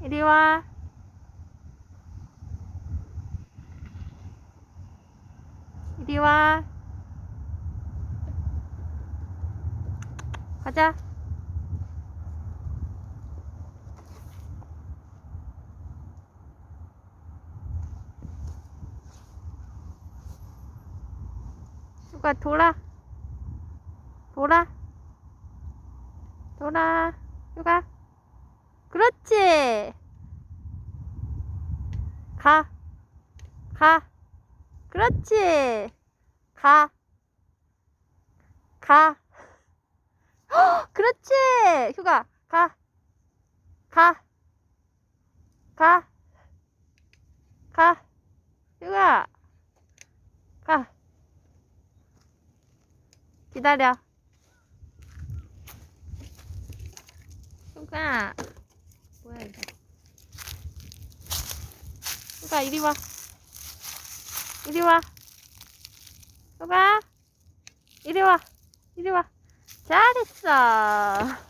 이리 와. 이리 와. 가자. 휴가 돌아. 돌아. 돌아. 휴가. 그렇지. 가. 가. 그렇지. 가. 가. 헉, 그렇지. 휴가. 가. 가. 가. 가. 휴가. 가. 기다려. 휴가. 이거. 휴가 이리 와. 이리 와. 휴가. 이리 와. 이리 와. 잘했어.